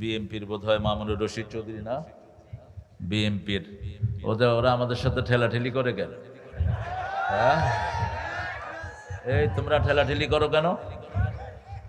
বিএমপির বোধ হয় মামুনুর রশিদ চৌধুরী না? বিএমপির। ওদের ওরা আমাদের সাথে ঠেলাঠেলি করে কেন? হ্যাঁ? এই তোমরা ঠেলাঠেলি করো কেন?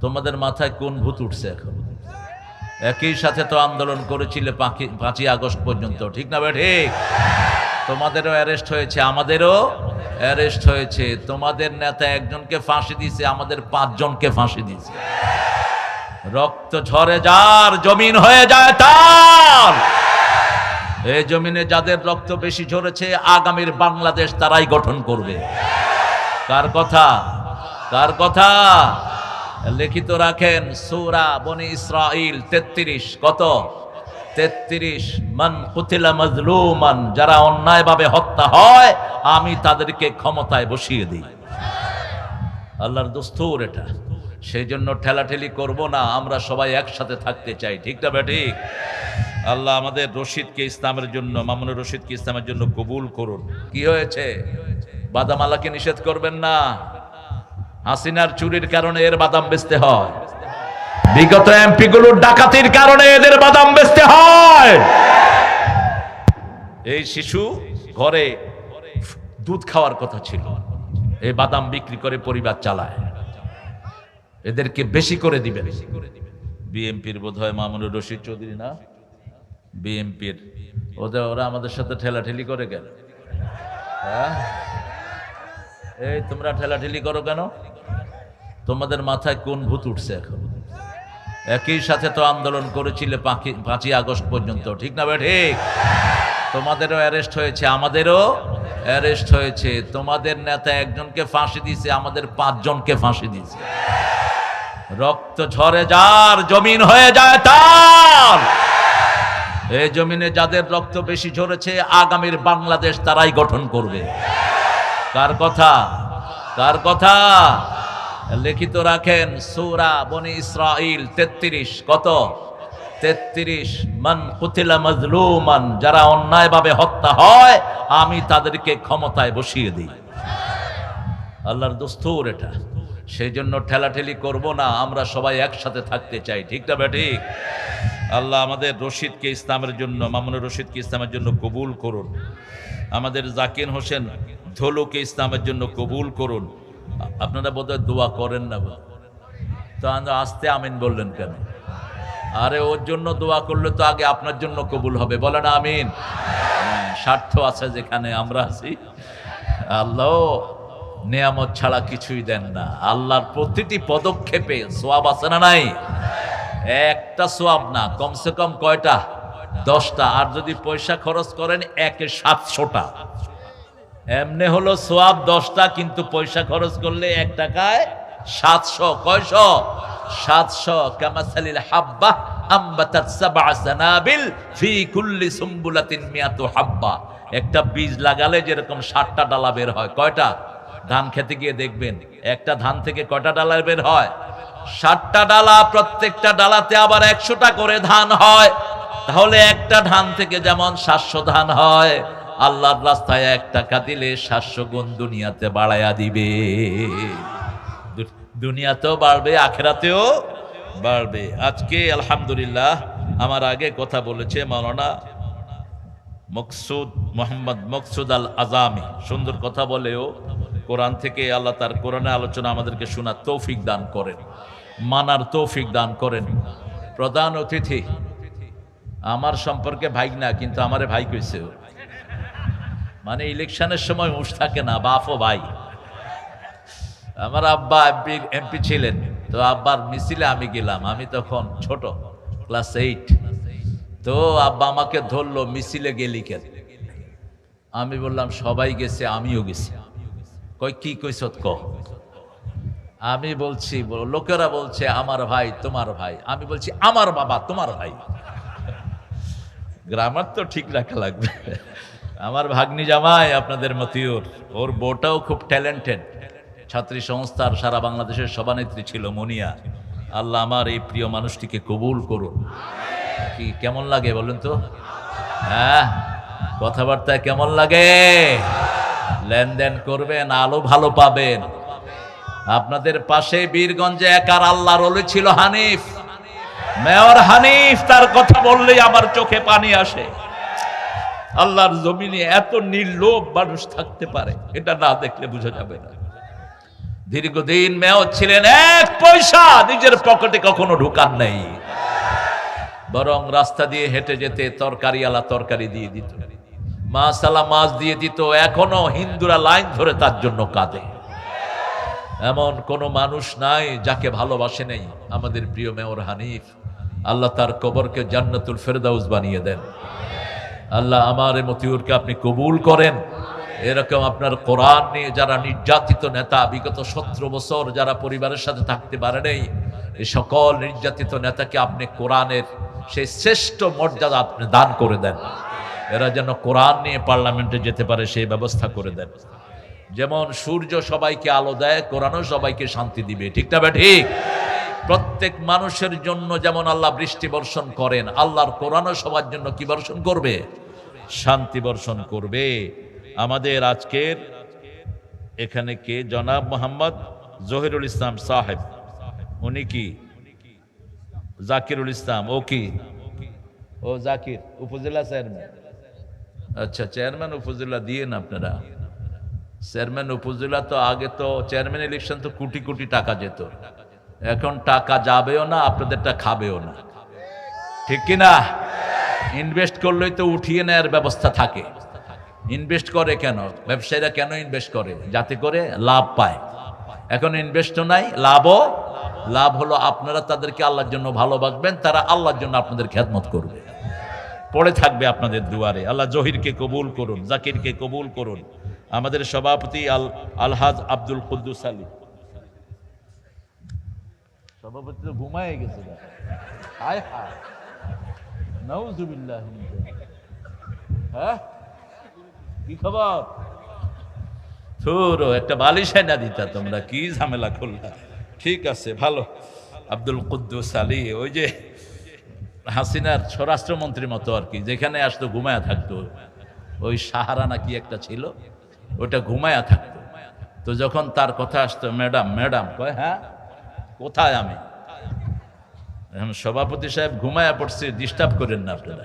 তোমাদের মাথায় কোন ভূত উঠছে এখন? একই সাথে তো আন্দোলন করেছিলে পাঁচই আগস্ট পর্যন্ত, ঠিক না ভাই? তোমাদেরও অ্যারেস্ট হয়েছে, আমাদেরও অ্যারেস্ট হয়েছে। তোমাদের নেতা একজনকে ফাঁসি দিয়েছে, আমাদের পাঁচজনকে ফাঁসি দিয়েছে। রক্ত ঝরে যার জমিন হয়ে যায় তার। এই জমিনে যাদের রক্ত বেশি ঝরেছে, আগামীর বাংলাদেশ তারাই গঠন করবে। কার কথা? কার কথা? লিখিত রাখেন, সূরা বনি ইসরাইল তেত্রিশ, কত? তেত্রিশ, মান কুতিলা মাজলুমান, যারা অন্যায়ভাবে হত্যা হয়, আমি তাদেরকে ক্ষমতায় বসিয়ে দিই। আল্লাহর দস্তুর এটা। সেই জন্য ঠেলাঠেলি করব না, আমরা সবাই একসাথে থাকতে চাই। ঠিক না আল্লাহ আমাদের রশিদকে ইসলামের জন্য, মামুনুর রশিদকে ইসলামের জন্য কবুল করুন। কি হয়েছে? বাদামালাকে নিষেধ করবেন না? হাসিনার চুরির কারণে এর বাদাম বেচতে হয়। বিগত এমপি গুলোর ডাকাতির কারণে এদের বাদাম বেচতে হয়। এই শিশু ঘরে দুধ খাওয়ার কথা ছিল। এই বাদাম বিক্রি করে পরিবার চালায়। এদেরকে বেশি করে দিবে বিএমপির বোধ হয় মামুনুর রশিদ চৌধুরী না? বিএমপির ওদের ওরা আমাদের সাথে ঠেলাঠেলি করে কেন? হ্যাঁ? এই তোমরা ঠেলাঠেলি করো কেন? তোমাদের মাথায় কোন ভূত উঠছে এখন? একই সাথে তো আন্দোলন করেছিলে পাঁচই আগস্ট পর্যন্ত, ঠিক না ভাই? ঠিক। তোমাদেরও অ্যারেস্ট হয়েছে, আমাদেরও অ্যারেস্ট হয়েছে। তোমাদের নেতা একজনকে ফাঁসি দিয়েছে, আমাদের পাঁচজনকে ফাঁসি দিয়েছে। রক্ত ঝরে যার, জমিন হয়ে যায় তার। এই জমিনে যাদের রক্ত বেশি ঝরেছে, আগামীর বাংলাদেশ তারাই গঠন করবে। কার কথা? কার কথা? লিখিত রাখেন, সূরা বনি ইসরাইল তেত্রিশ, কত? তেত্রিশ, মান কুতিলা মাজলুমান, যারা অন্যায়ভাবে হত্যা হয়, আমি তাদেরকে ক্ষমতায় বসিয়ে দিই। আল্লাহর দস্তুর এটা। সেই জন্য ঠেলাঠেলি করব না আমরা সবাই একসাথে থাকতে চাই ঠিক না ঠিক আল্লাহ আমাদের রশিদকে ইসলামের জন্য মামুনুর রশিদকে ইসলামের জন্য কবুল করুন। আমাদের জাকির হোসেন ধলুকে ইসলামের জন্য কবুল করুন। আপনারা বোধহয় দোয়া করেন না তো আস্তে আমিন বললেন কেন? আরে ওর জন্য দোয়া করলে তো আগে আপনার জন্য কবুল হবে বলেন আমিন। হ্যাঁ, স্বার্থ আছে যেখানে আমরা আছি। আল্লাহ নিয়ামত ছাড়া কিছুই দেন না। আল্লাহর প্রতিটি পদক্ষেপে সোয়াব আছে না নাই? একটা সোয়াব না, কমসে কম কয়টা? দশটা। আর যদি পয়সা খরচ করেন, একে সাতশোটা। এমনি হলো সোয়াব দশটা, কিন্তু পয়সা খরচ করলে এক টাকায় সাতশো। কয়শো? সাতশো। কামাসালিল হাব্বা একটা বীজ লাগালে যেরকম ষাটটা ডালা বের হয়। কয়টা? ধান খেতে গিয়ে দেখবেন, একটা ধান থেকে কটা ডালা বের হয়? ষাটটা ডালা, প্রত্যেকটা ডালাতে আবার একশোটা করে ধান হয়। তাহলে একটা ধান থেকে যেমন সাতশো ধান হয়, আল্লাহর রাস্তায় এক টাকা দিলে সাতশো গুণ দুনিয়াতে বাড়ায়া দিবে। দুনিয়াতেও বাড়বে, আখেরাতেও বাড়বে। আজকে আলহামদুলিল্লাহ, আমার আগে কথা বলেছে মাওলানা মকসুদ, মোহাম্মদ মকসুদ আল আজামি সুন্দর কথা বলেও কোরআন থেকে আল্লাহ তার কোরআনে আলোচনা আমাদেরকে শোনার তৌফিক দান করেন। মানার তৌফিক দান করেন। প্রধান অতিথি, আমার সম্পর্কে ভাই না, কিন্তু আমারে ভাই কইছে। মানে ইলেকশনের সময় উঠ থাকে না, বাপও ভাই। আমার আব্বা এমপি এমপি ছিলেন, তো আব্বার মিছিলে আমি গেলাম, আমি তখন ছোট, ক্লাস এইট। তো আব্বা আমাকে ধরলো, মিছিলে গেলি কেন? আমি বললাম, সবাই গেছে, আমিও গেছি। কই কি কইছত ক? আমি বলছি লোকেরা বলছে, আমার ভাই, তোমার ভাই। আমি বলছি, আমার বাবা, তোমার ভাই। গ্রামার তো ঠিক রাখা লাগবে। আমার ভাগ্নি জামাই আপনাদের মতিউর, ওর বউটাও খুব ট্যালেন্টেড ছাত্রী সংস্থার সারা বাংলাদেশের সভানেত্রী ছিল মনিয়া। আল্লাহ আমার এই প্রিয় মানুষটিকে কবুল করুন। কি কেমন লাগে বলুন তো? হ্যাঁ কথাবার্তায় কেমন লাগে? লেনদেন করবেন, আলো ভালো পাবেন। আপনাদের পাশে বীরগঞ্জে একার আল্লাহর ওলি ছিল হানিফ। মেয়র হানিফ, তার কথা বললেই আমার চোখে পানি আসে। আল্লাহর জমিনে এত নির্লোভ মানুষ থাকতে পারে, এটা না দেখলে বোঝা যাবে না। দীর্ঘদিন মেয়র ছিলেন, এক পয়সা নিজের পকেটে কখনো ঢুকান নেই। বরং রাস্তা দিয়ে হেঁটে যেতে তরকারি আলা তরকারি দিয়ে দিত। মাসালা মাছ দিয়ে দিত, এখনও হিন্দুরা লাইন ধরে তার জন্য কাঁদে। এমন কোন মানুষ নাই যাকে ভালোবাসে নেই। আমাদের প্রিয় মেয়র হানিফ, আল্লাহ তার কবরকে জান্নাতুল ফেরদাউস বানিয়ে দেন। আল্লাহ আমার মতিউরকে আপনি কবুল করেন। এরকম আপনার কোরআন নিয়ে যারা নির্যাতিত নেতা, বিগত সতেরো বছর যারা পরিবারের সাথে থাকতে পারে নেই এই সকল নির্যাতিত নেতাকে আপনি কোরআনের সেই শ্রেষ্ঠ মর্যাদা আপনি দান করে দেন। এরা যেন কোরআন নিয়ে পার্লামেন্টে যেতে পারে, সেই ব্যবস্থা করে দেন। যেমন সূর্য সবাইকে আলো দেয়, কোরআনও সবাইকে শান্তি দিবে। ঠিক না ঠিক? প্রত্যেক মানুষের জন্য যেমন আল্লাহ বৃষ্টি বর্ষণ করেন, আল্লাহর কোরআনও সবার জন্য কি বর্ষণ করবে? শান্তি বর্ষণ করবে। আমাদের আজকের এখানে কে? জনাব মোহাম্মদ জহিরুল ইসলাম সাহেব। উনি কি? জাকিরুল ইসলাম, ও কি? ও জাকির, উপজেলা চেয়ারম্যান। আচ্ছা চেয়ারম্যান উপজেলা দিয়েন আপনারা? চেয়ারম্যান উপজেলা তো আগে তো চেয়ারম্যান ইলেকশন তো কোটি কোটি টাকা যেত। এখন টাকা যাবেও না, আপনাদেরটা খাবেও না। ঠিক কি না? ইনভেস্ট করলেই তো উঠিয়ে নেওয়ার ব্যবস্থা থাকে। ইনভেস্ট করে কেন? ব্যবসায়ীরা কেন ইনভেস্ট করে? যাতে করে লাভ পায়। এখন ইনভেস্টও নাই, লাভও লাভ হলো আপনারা তাদেরকে আল্লাহর জন্য ভালোবাসবেন, তারা আল্লাহর জন্য আপনাদের খেদমত করবে। পড়ে থাকবে আপনাদের দুয়ারে। আল্লাহ জহিরকে কবুল করুন, জাকিরকে কবুল করুন। আমাদের সভাপতি আল, আলহাজ আব্দুল কুদ্দুস আলী। সভাপতি তো ঘুমায় গেছে। হায় হ্যাঁ। কি খবর? থুরো একটা বালিশ না দিতা তোমরা, কি ঝামেলা করলা। ঠিক আছে, ভালো। আব্দুল কুদ্দুস আলী, ওই যে হাসিনার স্বরাষ্ট্রমন্ত্রীর মতো আর কি, যেখানে আসতো ঘুমায়া থাকতো। ওই সাহারা নাকি একটা ছিল ওটা ঘুমায়া থাকতো। তো যখন তার কথা আসতো, ম্যাডাম ম্যাডাম, কয় হ্যাঁ কোথায় আমি? এখন সভাপতি সাহেব ঘুমায়া পড়ছে, ডিস্টার্ব করেন না আপনারা।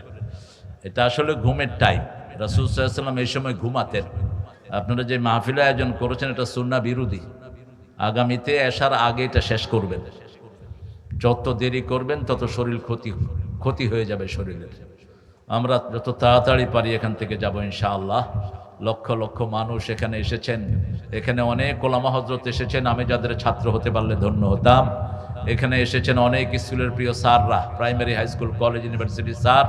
এটা আসলে ঘুমের টাইম। রাসুল সাল্লাম এই সময় ঘুমাতেন। আপনারা যে মাহফিল আয়োজন করেছেন, এটা সুন্না বিরোধী। আগামীতে আসার আগে এটা শেষ করবেন। যত দেরি করবেন, তত শরীর ক্ষতি ক্ষতি হয়ে যাবে শরীরের। আমরা যত তাড়াতাড়ি পারি এখান থেকে যাব ইনশাআল্লাহ। লক্ষ লক্ষ মানুষ এখানে এসেছেন। এখানে অনেক ওলামা হজরত এসেছেন। আমি যাদের ছাত্র হতে পারলে ধন্য হতাম। এখানে এসেছেন অনেক স্কুলের প্রিয় স্যাররা, primary, high school, college, university sir,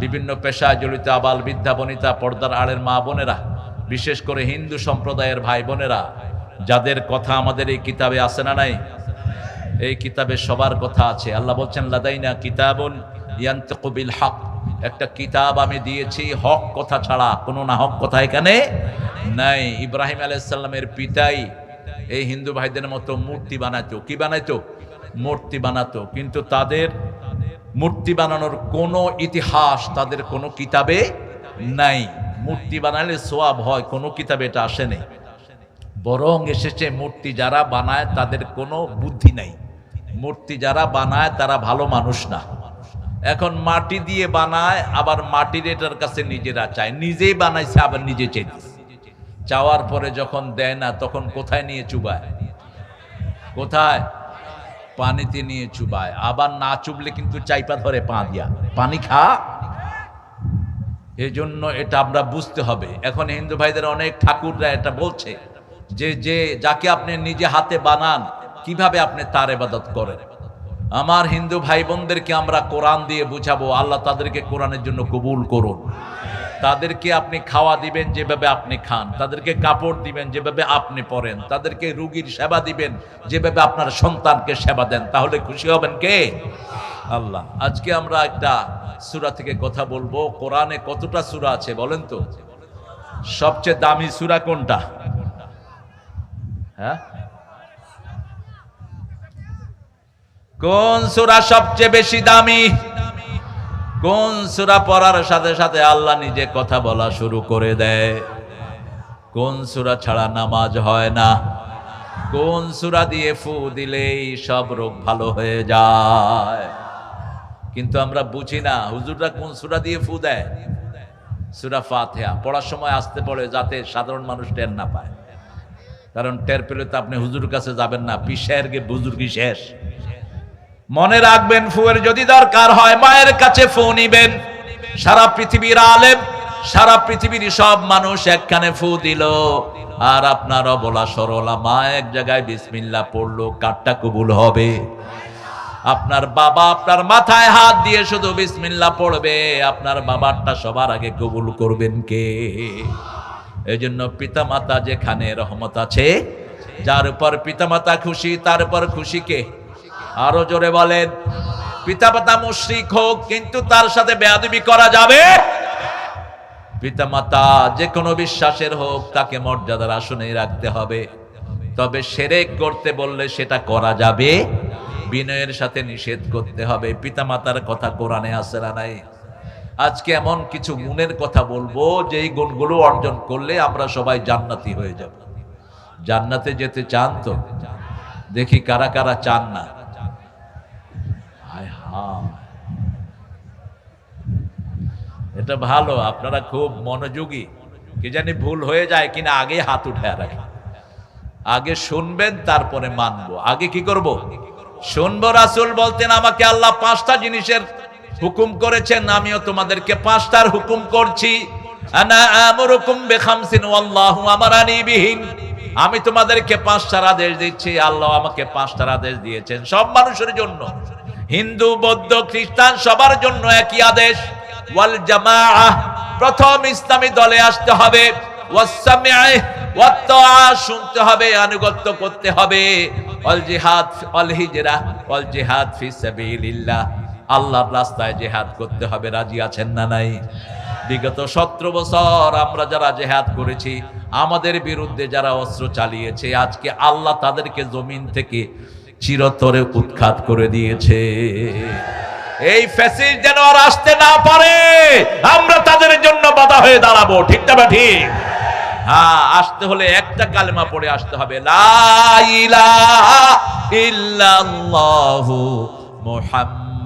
বিভিন্ন পেশায় জড়িত আবাল বিদ্যা বনিতা, পর্দার আড়ের মা বোনেরা, বিশেষ করে হিন্দু সম্প্রদায়ের ভাই বোনেরা যাদের কথা আমাদের এই কিতাবে আছে না নাই? এই কিতাবে সবার কথা আছে। আল্লাহ বলছেন, লাদাইনা কিতাবুন ইয়ান্তিকু বিল হক একটা কিতাব আমি দিয়েছি, হক কথা ছাড়া। কোনো না হক কথা এখানে নাই। ইব্রাহিম আলাইসাল্লামের পিতাই এই হিন্দু ভাইদের মতো মূর্তি বানাইতো। কি বানাইতো? মূর্তি বানাতো। কিন্তু তাদের মূর্তি বানানোর কোনো ইতিহাস তাদের কোনো কিতাবে নাই। মূর্তি বানালে সোয়াব হয়, কোনো কিতাবে এটা আসেনি বরং এসেছে মূর্তি যারা বানায় তাদের কোনো বুদ্ধি নাই। মূর্তি যারা বানায় তারা ভালো মানুষ না। এখন মাটি দিয়ে বানায়, আবার মাটির এটার কাছে নিজেরা চায়। নিজেই বানাইছে, আবার নিজে চাইতেছে চাওয়ার পরে যখন দেয় না, তখন কোথায় নিয়ে চুবায়? কোথায়? পানিতে নিয়ে চুবায়। আবার না চুবলে কিন্তু চাইপা ধরে পা দিয়া। পানি খা। এই জন্য এটা আমরা বুঝতে হবে। এখন হিন্দু ভাইদের অনেক ঠাকুররা এটা বলছে। যে যে, যাকে আপনি নিজে হাতে বানান, কীভাবে আপনি তার এবাদত করেন? আমার হিন্দু ভাই বোনদেরকে আমরা কোরআন দিয়ে বুঝাবো, আল্লাহ তাদেরকে কোরআনের জন্য কবুল করুন। তাদেরকে আপনি খাওয়া দিবেন যেভাবে আপনি খান, তাদেরকে কাপড় দিবেন যেভাবে আপনি পরেন, তাদেরকে রুগীর সেবা দিবেন যেভাবে আপনার সন্তানকে সেবা দেন, তাহলে খুশি হবেন কে? আল্লাহ। আজকে আমরা একটা সূরা থেকে কথা বলব, কোরআনে কতটা সূরা আছে বলেন তো? সবচেয়ে দামি সূরা কোনটা? হ্যাঁ? কোন সূরা সবচেয়ে বেশি দামি? কোন সূরা পড়ার সাথে সাথে আল্লাহ নিজে কথা বলা শুরু করে দেয়। কোন সূরা ছাড়া নামাজ হয় না। কোন সূরা দিয়ে ফু দিলেই সব রোগ ভালো হয়ে যায়। কিন্তু আমরা বুঝি না, হুজুররা কোন সুরা দিয়ে ফু দেয়? সুরা ফাতেহা, পড়ার সময় আসতে পড়ে যাতে সাধারণ মানুষ টের না পায়। কারণ টের পেলে তো আপনি হুজুর কাছে যাবেন না পিসায়ের গে বুজুর্গি শেষ? মনে রাখবেন, ফুয়ের যদি দরকার হয়, মায়ের কাছে ফু নিবেন। সারা পৃথিবীর আলেম, সারা পৃথিবীর সব মানুষ একখানে ফু দিল। আর আপনার অবলা সরলা মা এক জায়গায় বিসমিল্লা পড়ল, কাঠটা কবুল হবে। আপনার বাবা আপনার মাথায় হাত দিয়ে শুধু বিসমিল্লা পড়বে, আপনার বাবারটা সবার আগে কবুল করবেন কে? এই জন্য পিতা মাতা যেখানে রহমত আছে, যার উপর পিতা মাতা খুশি, তার উপর খুশি কে? আরও জোরে বলেন পিতা মাতা মুশ্রিক হোক, কিন্তু তার সাথে বেয়াদবি করা যাবে? পিতা মাতা যে কোনো বিশ্বাসের হোক, তাকে মর্যাদার আসনেই রাখতে হবে। তবে সেরেক করতে বললে সেটা করা যাবে? বিনয়ের সাথে নিষেধ করতে হবে। পিতা মাতার কথা কোরআনে আসে না নাই? আজকে এমন কিছু গুণের কথা বলব যে এই গুণগুলো অর্জন করলে আমরা সবাই জান্নাতি হয়ে যাব। জান্নাতে যেতে চান তো? দেখি কারা কারা চান না। এটা ভালো, আপনারা খুব মনোযোগী। কি জানি ভুল হয়ে যায় কিনা আগে হাত উঠায় রাখে। আগে শুনবেন, তারপরে মানবো। আগে কি করব? শুনব রাসুল বলতেন, আমাকে আল্লাহ পাঁচটা জিনিসের হুকুম করেছেন, আমিও তোমাদেরকে পাঁচটার হুকুম করছি। আমি তোমাদেরকে পাঁচটার আদেশ দিচ্ছি, আল্লাহ আমাকে পাঁচটার আদেশ দিয়েছেন সব মানুষের জন্য। হিন্দু, বৌদ্ধ, খ্রিস্টান, সবার জন্য একই আদেশ। ওয়াল জামাআহ প্রথম ইসলামী দলে আসতে হবে। শুনতে হবে, আনুগত্য করতে হবে। অল জিহাদ অল হিজরা অল জিহাদ ফি সাবিলিল্লাহ। আল্লাহর রাস্তায় জিহাদ করতে হবে। রাজি আছেন না নাই? বিগত সতেরো বছর আমরা যারা জেহাদ করেছি, আমাদের বিরুদ্ধে যারা অস্ত্র চালিয়েছে, আজকে আল্লাহ তাদেরকে জমিন থেকে চিরতরে উৎখাত করে দিয়েছে। এই ফ্যাসিস যেন আর আসতে না পারে, আমরা তাদের জন্য বাধা হয়ে দাঁড়াবো, ঠিক না ঠিক? হ্যাঁ আসতে হলে একটা কালেমা পড়ে আসতে হবে। লা ইলাহা ইল্লাল্লাহু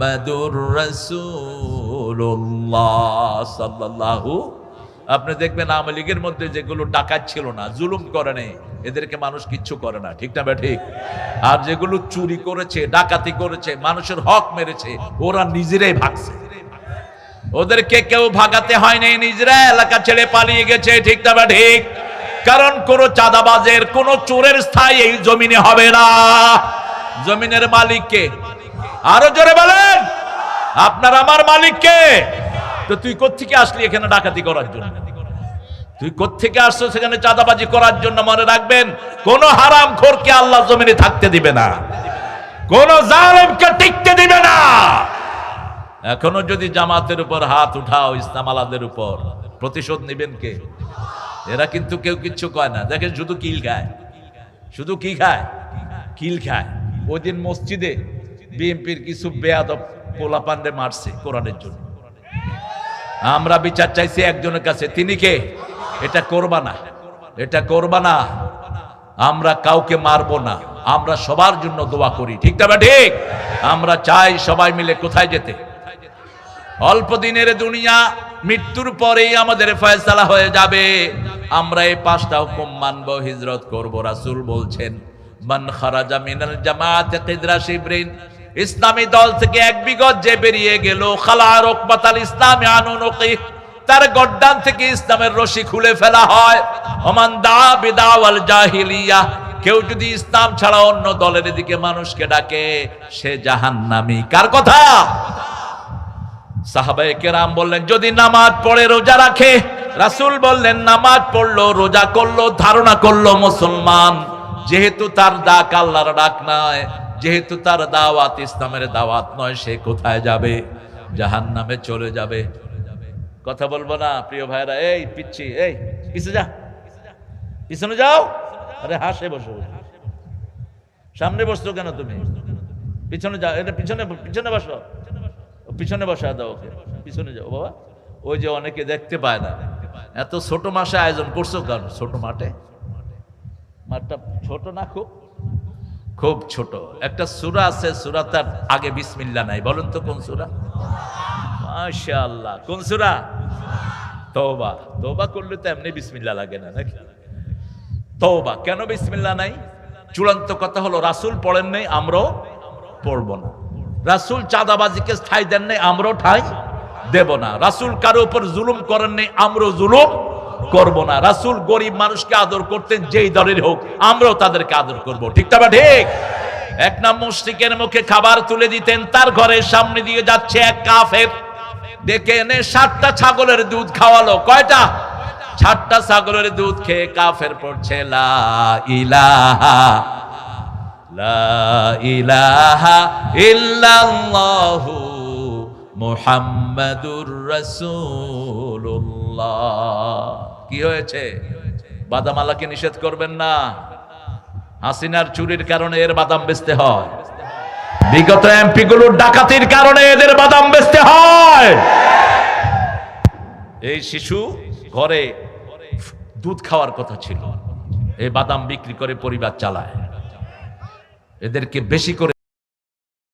মুহাম্মাদুর রাসূলুল্লাহ সাল্লাল্লাহু, আপনি দেখবেন আওয়ামী লীগের মধ্যে যেগুলো ডাকাত ছিল না, জুলুম করে নেই, এদেরকে মানুষ কিচ্ছু করে না, ঠিক না ঠিক আর যেগুলো চুরি করেছে, ডাকাতি করেছে, মানুষের হক মেরেছে, ওরা নিজেরাই ভাগছে। ওদেরকে কেউ ভাগাতে হয়নি, নিজেরা এলাকা ছেড়ে পালিয়ে গেছে, ঠিক না ঠিক কারণ কোন চাঁদাবাজের কোন চোরের স্থায়ী এই জমিনে হবে না। জমিনের মালিককে আরও জোরে বলেন। আপনার আমার মালিককে তো তুই কোত্থেকে আসলি এখানে ডাকাতি করার জন্য? তুই কোত্থেকে আসছো সেখানে চাঁদাবাজি করার জন্য মনে রাখবেন, কোন হারাম খোরকে আল্লাহ জমিনে থাকতে দিবে না। কোন জালেমকে টিকতে দিবে না। এখনও যদি জামাতের উপর হাত উঠাও ইসলাম আলাদের উপর, প্রতিশোধ নেবেন কে? এরা কিন্তু কেউ কিচ্ছু কয় না। দেখেন শুধু কিল খায়। শুধু কি খায়? কিল খায়। ওই দিন মসজিদে বিএনপির কিছু বেয়াদব পোলা পান্ডে মারছে কোরআনের জন্য। আমরা বিচার চাইছি একজনের কাছে, তিনি কে? এটা করবা না। এটা করবা না। আমরা কাউকে মারবো না। আমরা সবার জন্য দোয়া করি। ঠিক না বা ঠিক? আমরা চাই সবাই মিলে কোথায় যেতে। অল্প দিনের দুনিয়া, মৃত্যুর পরেই আমাদের ফয়সালা হয়ে যাবে। আমরা এই পাঁচটা হুকুম মানব, হিজরত করব। রাসুল বলছেন, মান খারাজা মিনাল জামাআত কিদরা শিবরিন ইসলামী দল থেকে এক বিগত যে বেরিয়ে গেল, খালা রকবাতাল ইসলামী তার গড্ডান থেকে ইসলামের রশি খুলে ফেলা হয়। জাহিলিয়া, কেউ যদি ইসলাম ছাড়া অন্য দলের দিকে মানুষকে ডাকে, সে জাহান্নামী। কার কথা? সাহাবায়ে কেরাম বললেন, যদি নামাজ পড়ে রোজা রাখে, রাসূল বললেন, নামাজ পড়ল, রোজা করল, ধারণা করল মুসলমান। যেহেতু তার ডাক আল্লাহর ডাক নয় যেহেতু তার দাওয়াত ইসলামের দাওয়াত নয়, সে কোথায় যাবে? জাহান্নামে চলে যাবে। কথা বলব না, প্রিয় ভাইরা এই পিচ্ছি, এই, পিছে যা। পিছনে যাও। আরে, হাসে বসো। সামনে বসছো কেন তুমি? পিছনে যাও। এটা পিছনে পিছনে বসো। পিছনে বসা দাও ওকে। পিছনে যাও। বাবা, ওই যে অনেকে দেখতে পায় না। এত ছোট মাসে আয়োজন করছ কারণ ছোট মাঠে? মাঠটা ছোট না, খুব খুব ছোট। একটা সুরা আছে, সুরা তার আগে বিসমিল্লা নাই। বলেন তো কোন সুরা? মাশাআল্লাহ। কোন সূরা? তওবা। তওবা করলে তো এমনি বিসমিল্লাহ লাগে না, নাকি? তওবা। কেন বিসমিল্লাহ নাই? চূড়ান্ত কথা হলো, রাসূল পড়েন নাই, আমরাও পড়ব না। রাসূল চাঁদাবাজিকে ঠাই দেন নাই, আমরাও ঠাই দেব না। রাসুল কারও উপর জুলুম করেন নাই, আমরাও জুলুম করব না। রাসূল গরিব মানুষকে আদর করতেন, যেই দলের হোক, আমরাও তাদেরকে আদর করব। ঠিক তা বা ঠিক? এক নাম মুশরিকের মুখে খাবার তুলে দিতেন, তার ঘরের সামনে দিয়ে যাচ্ছে এক কাফের। ডেকে এনে সাতটা ছাগলের দুধ খাওয়ালো। কয়টা? সাতটা ছাগলের দুধ খেয়ে কাফের পড়ছে, লা ইলাহা লা ইলাহা মুহাম্মাদুর রাসূলুল্লাহ। কি হয়েছে? বাদামালাকে নিষেধ করবেন না। হাসিনার চুরির কারণে এর বাদাম বেচতে হয়। বিগত এমপি গুলোর ডাকাতির কারণে এদের বাদাম বেচতে হয়। এই শিশু ঘরে দুধ খাওয়ার কথা ছিল। এই বাদাম বিক্রি করে পরিবার চালায়। এদেরকে বেশি করে